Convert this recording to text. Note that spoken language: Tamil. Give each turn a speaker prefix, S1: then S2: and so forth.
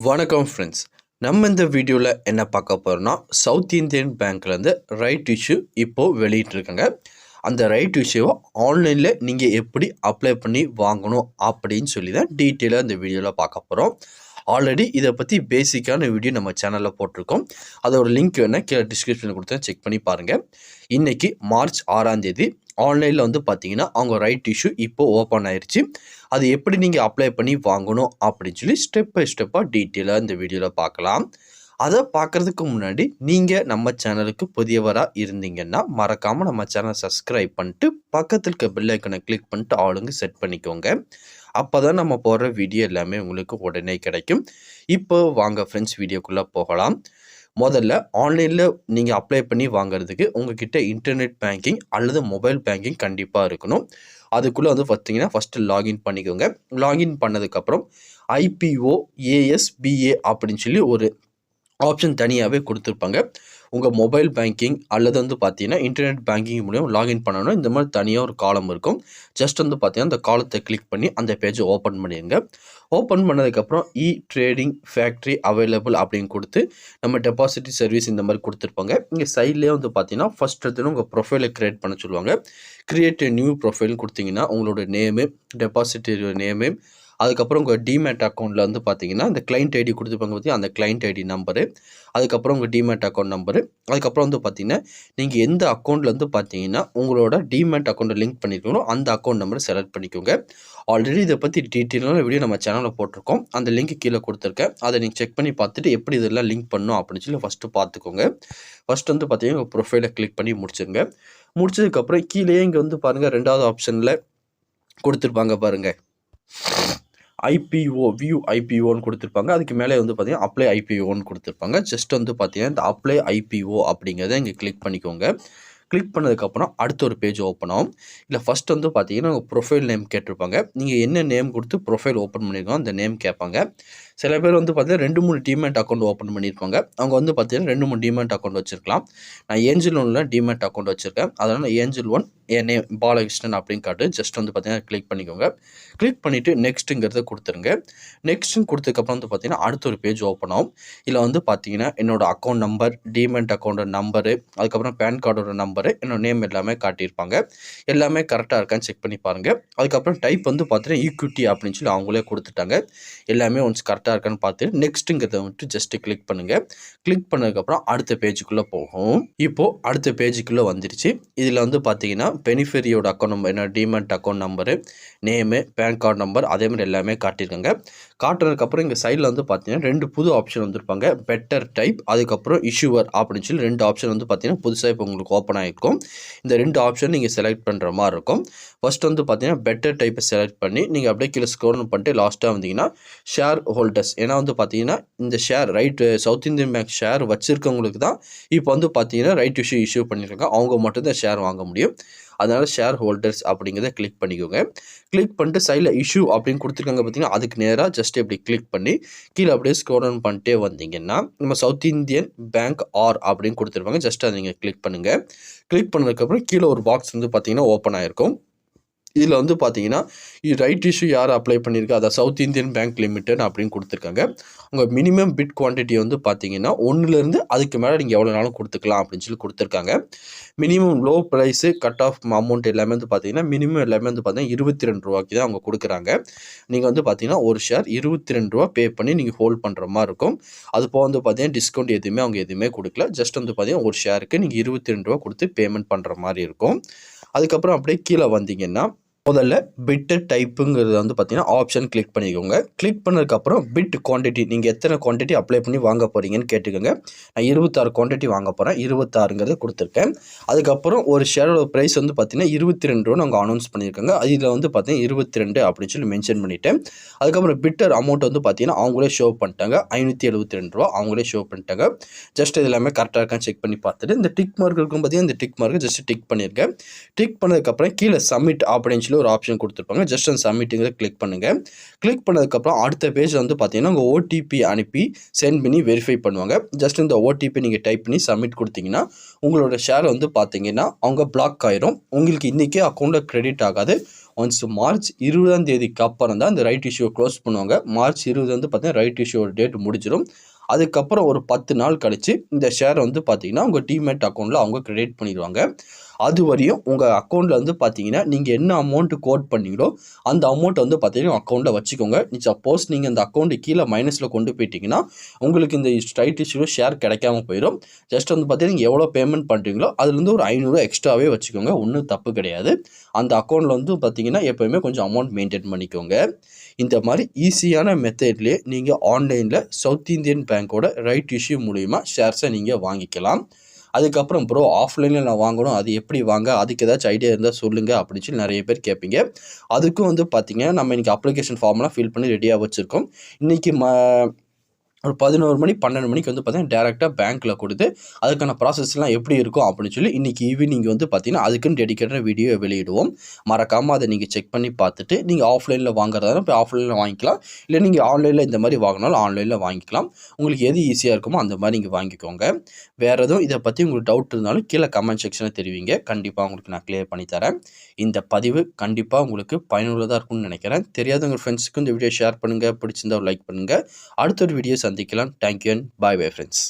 S1: வணக்கம் ஃப்ரெண்ட்ஸ் நம்ம இந்த வீடியோவில் என்ன பார்க்க போகிறோம்னா சவுத் இந்தியன் பேங்க்லேருந்து ரைட் இஷ்யூ இப்போது வெளியிட்ருக்காங்க அந்த ரைட் இஷ்யூவை ஆன்லைனில் நீங்கள் எப்படி அப்ளை பண்ணி வாங்கணும் அப்படின்னு சொல்லி தான் டீட்டெயிலாக இந்த வீடியோவில் பார்க்க போகிறோம் ஆல்ரெடி இதை பற்றி பேசிக்கான வீடியோ நம்ம சேனலில் போட்டிருக்கோம். அதோட லிங்க் வேணால் கீழே டிஸ்கிரிப்ஷனில் கொடுத்தா செக் பண்ணி பாருங்கள் இன்றைக்கி மார்ச் ஆறாம் தேதி. ஆன்லைனில் வந்து பார்த்தீங்கன்னா அவங்க ரைட் இஷ்யூ இப்போ ஓப்பன் ஆயிடுச்சு அது எப்படி நீங்கள் அப்ளை பண்ணி வாங்கணும் அப்படின்னு சொல்லி ஸ்டெப் பை ஸ்டெப்பாக டீட்டெயிலாக இந்த வீடியோவில் பார்க்கலாம் அதை பார்க்குறதுக்கு முன்னாடி நீங்கள் நம்ம சேனலுக்கு புதியவராக இருந்தீங்கன்னா மறக்காமல் நம்ம சேனலை சப்ஸ்கிரைப் பண்ணிட்டு பக்கத்தில் இருக்க பெல் கிளிக் பண்ணிட்டு ஆளுங்க செட் பண்ணிக்கோங்க. அப்போ தான் நம்ம போடுற வீடியோ எல்லாமே உங்களுக்கு உடனே கிடைக்கும். இப்போ வாங்க ஃப்ரெண்ட்ஸ் வீடியோக்குள்ளே போகலாம். முதல்ல ஆன்லைனில் நீங்கள் அப்ளை பண்ணி வாங்குறதுக்கு உங்ககிட்ட இன்டர்நெட் பேங்கிங் அல்லது மொபைல் பேங்கிங் கண்டிப்பாக இருக்கணும். அதுக்குள்ளே வந்து பார்த்தீங்கன்னா ஃபஸ்ட்டு லாகின் பண்ணிக்கோங்க. லாகின் பண்ணதுக்கப்புறம் ஐபிஓ ஏஎஸ்பிஏ அப்படின்னு சொல்லி ஒரு ஆப்ஷன் தனியாகவே கொடுத்துருப்பாங்க. உங்கள் மொபைல் பேங்கிங் அல்லது வந்து பார்த்தீங்கன்னா இன்டர்நெட் பேங்கிங் மூலியம் லாகின் பண்ணணும் இந்த மாதிரி தனியாக ஒரு காலம் இருக்கும். ஜஸ்ட் வந்து பார்த்தீங்கன்னா அந்த காலத்தை கிளிக் பண்ணி அந்த பேஜை ஓப்பன் பண்ணிடுங்க. ஓப்பன் பண்ணதுக்கப்புறம் இ ட்ரேடிங் ஃபேக்ட்ரி அவைலபிள் அப்படின்னு கொடுத்து நம்ம டெபாசிட்டி சர்வீஸ் இந்த மாதிரி கொடுத்துருப்பாங்க. இங்கே சைட்லேயே வந்து பார்த்தீங்கன்னா ஃபஸ்ட் எடுத்துன்னு உங்கள் ப்ரொஃபைலை க்ரியேட் பண்ண சொல்லுவாங்க. க்ரியேட் நியூ ப்ரொஃபைல்னு கொடுத்தீங்கன்னா உங்களோட நேமு டெபாசிட்டி நேமு அதுக்கப்புறம் உங்கள் டிமேட் அக்கௌண்ட்டில் வந்து பார்த்தீங்கன்னா அந்த கிளைண்ட் ஐடி கொடுத்துருப்பாங்க பார்த்தீங்கன்னா அந்த கிளைண்ட் ஐடி நம்பரு அதுக்கப்புறம் உங்கள் டிமேட் அக்கௌண்ட் நம்பரு அதுக்கப்புறம் வந்து பார்த்தீங்கன்னா நீங்கள் எந்த அக்கௌண்ட்டில் வந்து பார்த்தீங்கன்னா உங்களோட டிமேட் அக்கௌண்ட்டை லிங்க் பண்ணியிருக்கீங்களோ அந்த அக்கௌண்ட் நம்பரை செலக்ட் பண்ணிக்கோங்க. ஆல்ரெடி இதை பற்றி டீட்டெயிலான வீடியோ நம்ம சேனலில் போட்டிருக்கோம். அந்த லிங்க் கீழே கொடுத்துருக்கேன். அதை நீங்கள் செக் பண்ணி பார்த்துட்டு எப்படி இதெல்லாம் லிங்க் பண்ணணும் அப்படின்னு சொல்லி ஃபஸ்ட்டு பார்த்துக்கோங்க. ஃபஸ்ட் வந்து பார்த்தீங்கன்னா உங்கள் ப்ரொஃபைலை கிளிக் பண்ணி முடிச்சுருங்க. முடிச்சதுக்கப்புறம் கீழே இங்கே வந்து பாருங்கள் ரெண்டாவது ஆப்ஷனில் கொடுத்துருப்பாங்க பாருங்கள் ஐபிஓ வியூ ஐபிஓன்னு கொடுத்துருப்பாங்க. அதுக்கு மேலே வந்து பார்த்தீங்கன்னா அப்ளை ஐபிஓன்னு கொடுத்துருப்பாங்க. ஜஸ்ட் வந்து பார்த்தீங்கன்னா இந்த அப்ளை ஐபிஓ அப்படிங்கிறத இங்கே கிளிக் பண்ணிக்கோங்க. கிளிக் பண்ணதுக்கப்புறம் அடுத்த ஒரு பேஜ் ஓப்பன் ஆகும். இல்லை ஃபஸ்ட் வந்து பார்த்தீங்கன்னா உங்கள் ப்ரொஃபைல் நேம் கேட்டிருப்பாங்க. நீங்கள் என்ன நேம் கொடுத்து ப்ரொஃபைல் ஓப்பன் பண்ணியிருக்கோம் அந்த நேம் கேட்பாங்க. சில பேர் வந்து பார்த்தீங்கன்னா ரெண்டு மூணு டிமேட் அக்கௌண்ட் ஓப்பன் பண்ணியிருப்பாங்க. அவங்க வந்து பார்த்தீங்கன்னா ரெண்டு மூணு டிமேட் அக்கௌண்ட் வச்சிருக்கலாம். நான் ஏஞ்சல் ஒன்ல டிமேட் அக்கௌண்ட் வச்சுருக்கேன். அதனால் ஏஞ்சல் ஒன் என் நேம் பாலகிருஷ்ணன் அப்படின்னு காட்டு. ஜஸ்ட் வந்து பார்த்தீங்கன்னா கிளிக் பண்ணிக்கோங்க. கிளிக் பண்ணிவிட்டு நெக்ஸ்ட்டுங்கிறத கொடுத்துருங்க. நெக்ஸ்ட்டு கொடுத்ததுக்கப்புறம் வந்து பார்த்தீங்கன்னா அடுத்த ஒரு பேஜ் ஓப்பன் ஆகும். இதில் வந்து பார்த்தீங்கன்னா என்னோடய அக்கௌண்ட் நம்பர் டிமெண்ட் அக்கௌண்ட்டோட நம்பரு அதுக்கப்புறம் பேன் கார்டோட நம்பரு என்னோட நேம் எல்லாமே காட்டியிருப்பாங்க. எல்லாமே கரெக்டாக இருக்கான்னு செக் பண்ணி பாருங்கள் அதுக்கப்புறம் டைப் வந்து பார்த்தீங்கன்னா ஈக்விட்டி அப்படின்னு சொல்லி அவங்களே கொடுத்துட்டாங்க. எல்லாமே ஒன்ஸ் கரெக்டாக இருக்கான்னு பார்த்து நெக்ஸ்ட்டுங்கிறத வந்துட்டு ஜஸ்ட்டு கிளிக் பண்ணுங்கள் கிளிக் பண்ணதுக்கப்புறம் அடுத்த பேஜுக்குள்ளே போகும். இப்போது அடுத்த பேஜுக்குள்ளே வந்துருச்சு. இதில் வந்து பார்த்தீங்கன்னா பெனிஃபெரியோட அக்கௌண்ட் நம்பர் என்ன demat account number name PAN card number அதே மாதிரி எல்லாமே காட்டியிருக்காங்க. காட்டுறதுக்கப்புறம் இங்கே சைடில் வந்து பார்த்தீங்கன்னா ரெண்டு புது ஆப்ஷன் வந்திருப்பாங்க. பெட்டர் டைப் அதுக்கப்புறம் இஷ்யூவர் அப்படின்னு சொல்லி ரெண்டு ஆப்ஷன் வந்து பார்த்தீங்கன்னா புதுசாக இப்போ உங்களுக்கு ஓப்பன் ஆகிருக்கும் இந்த ரெண்டு ஆப்ஷன் நீங்கள் செலக்ட் பண்ணுற மாதிரி இருக்கும். ஃபஸ்ட் வந்து பார்த்தீங்கன்னா பெட்டர் டைப்பை செலக்ட் பண்ணி நீங்கள் அப்படியே கீழே ஸ்கோர் பண்ணிட்டு லாஸ்ட்டாக வந்தீங்கன்னா ஷேர் ஹோல்டர்ஸ் ஏன்னா வந்து பார்த்தீங்கன்னா இந்த share right South Indian bank share வச்சுருக்கவங்களுக்கு தான் இப்போ வந்து பார்த்தீங்கன்னா ரைட் இஷ்யூ இஷ்யூ பண்ணியிருக்காங்க. அவங்க மட்டும்தான் ஷேர் வாங்க முடியும். அதனால் ஷேர் ஹோல்டர்ஸ் அப்படிங்கிறத கிளிக் பண்ணிக்கோங்க. கிளிக் பண்ணிட்டு சைடில் இஷ்யூ அப்படின்னு கொடுத்துருக்காங்க பார்த்தீங்கன்னா அதுக்கு நேராக ஜஸ்ட் இப்படி கிளிக் பண்ணி கீழே அப்படியே ஸ்க்ரோல் டவுன் பண்ணிட்டே வந்தீங்கன்னா நம்ம சவுத் இந்தியன் பேங்க் ஆர் அப்படின்னு கொடுத்துருப்பாங்க. ஜஸ்ட் அதை நீங்கள் கிளிக் பண்ணுங்கள் கிளிக் பண்ணதுக்கப்புறம் கீழே ஒரு பாக்ஸ் வந்து பார்த்தீங்கன்னா ஓப்பன் ஆகிருக்கும் இதில் வந்து பார்த்தீங்கன்னா ரைட் இஷ்யூ யார் அப்ளை பண்ணியிருக்கா? அதை சவுத் இந்தியன் பேங்க் லிமிடெட் அப்படின்னு கொடுத்துருக்காங்க. உங்கள் மினிமம் பிட் குவான்டிட்டி வந்து பார்த்தீங்கன்னா ஒன்றுலேருந்து அதுக்கு மேலே நீங்கள் எவ்வளோ நாளும் கொடுத்துக்கலாம் அப்படின்னு சொல்லி கொடுத்துருக்காங்க. Minimum low price cut off amount எல்லாமே வந்து பார்த்தீங்கன்னா மினிமம் எல்லாமே வந்து பார்த்தீங்கன்னா இருபத்தி ரெண்டு ரூபாய்க்கு தான் அவங்க கொடுக்குறாங்க. நீங்கள் வந்து பார்த்தீங்கன்னா ஒரு ஷேர் இருபத்தி ரெண்டு ரூபா பே பண்ணி நீங்கள் ஹோல்ட் பண்ணுற மாதிரி இருக்கும். அது போக வந்து பார்த்தீங்கன்னா டிஸ்கவுண்ட் எதுவுமே அவங்க எதுவுமே கொடுக்கல. ஜஸ்ட் வந்து பார்த்தீங்கன்னா ஒரு ஷேருக்கு நீங்கள் இருபத்தி ரெண்டு ரூபா கொடுத்து பேமெண்ட் பண்ணுற மாதிரி இருக்கும். அதுக்கப்புறம் அப்படியே கீழே வந்தீங்கன்னா முதல்ல பிட்டு டைப்புங்கிறது வந்து பார்த்தீங்கன்னா ஆப்ஷன் கிளிக் பண்ணிக்கோங்க. கிளிக் பண்ணதுக்கப்புறம் பிட் குவான்டிட்டி நீங்கள் எத்தனை குவான்டிட்டி அப்ளை பண்ணி வாங்க போகிறீங்கன்னு கேட்டுக்கோங்க. நான் இருபத்தாறு குவான்டிட்டி வாங்க போகிறேன் இருபத்தாறுங்கிறத கொடுத்துருக்கேன். அதுக்கப்புறம் ஒரு ஷேரோட ப்ரைஸ் வந்து பார்த்தீங்கன்னா இருபத்தி ரெண்டு ரூபா அவங்க அனௌன்ஸ் பண்ணியிருக்காங்க. அதில் வந்து பார்த்தீங்கன்னா இருபத்தி ரெண்டு அப்படின்னு சொல்லி மென்ஷன் பண்ணிவிட்டேன் அதுக்கப்புறம் பிட்டர் அமௌண்ட் வந்து பார்த்தீங்கன்னா அவங்களே ஷோ பண்ணிட்டாங்க. ஐநூற்றி எழுபத்தி ரெண்டு ரூபா அவங்களே ஷோ பண்ணிட்டாங்க. ஜஸ்ட் இது எல்லாமே கரெக்டாக இருக்கான்னு செக் பண்ணி பார்த்துட்டு இந்த டிக் மார்க் இருக்கும் பார்த்தீங்கன்னா இந்த டிக் மார்க்கு ஜஸ்ட் டிக் பண்ணியிருக்கேன். டிக் பண்ணதுக்கப்புறம் கீழே சப்மிட் அப்படின்னு சொல்லி ஒரு ஆப்ஷன் கொடுத்துருப்பாங்க. ஜஸ்ட் அந்த சப்மிட்டுங்கிறத கிளிக் பண்ணுங்கள் கிளிக் பண்ணதுக்கப்புறம் அடுத்த பேஜில் வந்து பார்த்தீங்கன்னா உங்கள் ஓடிபி அனுப்பி சென்ட் பண்ணி வெரிஃபை பண்ணுவாங்க. ஜஸ்ட் இந்த ஓடிபி நீங்கள் டைப் பண்ணி சப்மிட் கொடுத்தீங்கன்னா உங்களோட ஷேர் வந்து பார்த்தீங்கன்னா அவங்க பிளாக் ஆயிரும். உங்களுக்கு இன்றைக்கே அக்கௌண்ட்டில் கிரெடிட் ஆகாது. ஒன்ஸ் மார்ச் இருபதாம் தேதிக்கு அப்புறம் தான் இந்த ரைட் இஷ்யூவை க்ளோஸ் பண்ணுவாங்க. மார்ச் இருபது வந்து பார்த்தீங்கன்னா ரைட் இஷ்யூவோட டேட் முடிஞ்சிடும் அதுக்கப்புறம் ஒரு பத்து நாள் கழித்து இந்த ஷேர் வந்து பார்த்தீங்கன்னா உங்கள் டிமேட் அக்கௌண்ட்டில் அவங்க கிரெடிட் பண்ணிடுவாங்க. அது வரையும் உங்கள் அக்கௌண்ட்டில் வந்து பார்த்தீங்கன்னா நீங்கள் என்ன அமௌண்ட்டு கோட் பண்ணீங்களோ அந்த அமௌண்ட்டை வந்து பார்த்தீங்கன்னா அக்கௌண்ட்டில் வச்சுக்கோங்க. நீ சப்போஸ் நீங்கள் அந்த அக்கௌண்ட்டு கீழே மைனஸில் கொண்டு போயிட்டீங்கன்னா உங்களுக்கு இந்த ஸ்ட்ரைட் இஷ்யூ ஷேர் கிடைக்காம போயிடும். ஜஸ்ட் வந்து பார்த்தீங்கன்னா நீங்கள் எவ்வளோ பேமெண்ட் பண்ணுறீங்களோ அதுலேருந்து ஒரு ஐநூறுரூவா எக்ஸ்ட்ராவே வச்சுக்கோங்க. ஒன்றும் தப்பு கிடையாது. அந்த அக்கௌண்ட்டில் வந்து பார்த்தீங்கன்னா எப்போயுமே கொஞ்சம் அமௌண்ட் மெயின்டைன் பண்ணிக்கோங்க. இந்த மாதிரி ஈஸியான மெத்தட்லேயே நீங்கள் ஆன்லைனில் சவுத் இந்தியன் பேங்க்கோட ரைட் இஷ்யூ மூலிமா ஷேர்ஸை நீங்கள் வாங்கிக்கலாம். அதுக்கப்புறம் ப்ரோ ஆஃப்லைனில் நான் வாங்கணும் அது எப்படி வாங்க அதுக்கு ஏதாச்சும் ஐடியா இருந்தால் சொல்லுங்கள் அப்படின்னு சொல்லி நிறைய பேர் கேட்பீங்க. அதுக்கும் வந்து பார்த்தீங்கன்னா நம்ம இன்றைக்கி அப்ளிகேஷன் ஃபார்ம்லாம் ஃபில் பண்ணி ரெடியாக வச்சுருக்கோம். இன்றைக்கி ம ஒரு பதினோரு மணி பன்னெண்டு மணிக்கு வந்து பார்த்தீங்கன்னா டேரெக்டாக பேங்க்கில் கொடுத்து அதுக்கான ப்ராசஸ்லாம் எப்படி இருக்கும் அப்படின்னு சொல்லி இன்றைக்கி ஈவினிங் வந்து பார்த்தீங்கன்னா அதுக்குன்னு டெடிக்கேட்டட் வீடியோ வெளியிடுவோம். மறக்காமல் அதை நீங்கள் செக் பண்ணி பார்த்துட்டு நீங்கள் ஆஃப்லைனில் வாங்குறதாலும் இப்போ ஆஃப்லைனில் வாங்கிக்கலாம். இல்லை நீங்கள் ஆன்லைனில் இந்த மாதிரி வாங்கினாலும் ஆன்லைனில் வாங்கிக்கலாம். உங்களுக்கு எது ஈஸியாக இருக்குமோ அந்த மாதிரி நீங்கள் வாங்கிக்கோங்க. வேறு எதுவும் இதை பற்றி உங்களுக்கு டவுட் இருந்தாலும் கீழே கமெண்ட் செக்ஷனில் தெரிவிங்க. கண்டிப்பாக உங்களுக்கு நான் க்ளியர் பண்ணி தரேன். இந்த பதிவு கண்டிப்பாக உங்களுக்கு பயனுள்ளதாக இருக்கும்னு நினைக்கிறேன். தெரியாத உங்கள் ஃப்ரெண்ட்ஸுக்கு இந்த வீடியோ ஷேர் பண்ணுங்கள் பிடிச்சிருந்தா லைக் பண்ணுங்கள் அடுத்த ஒரு வீடியோ சந்திக்கலாம். Thank you and bye bye friends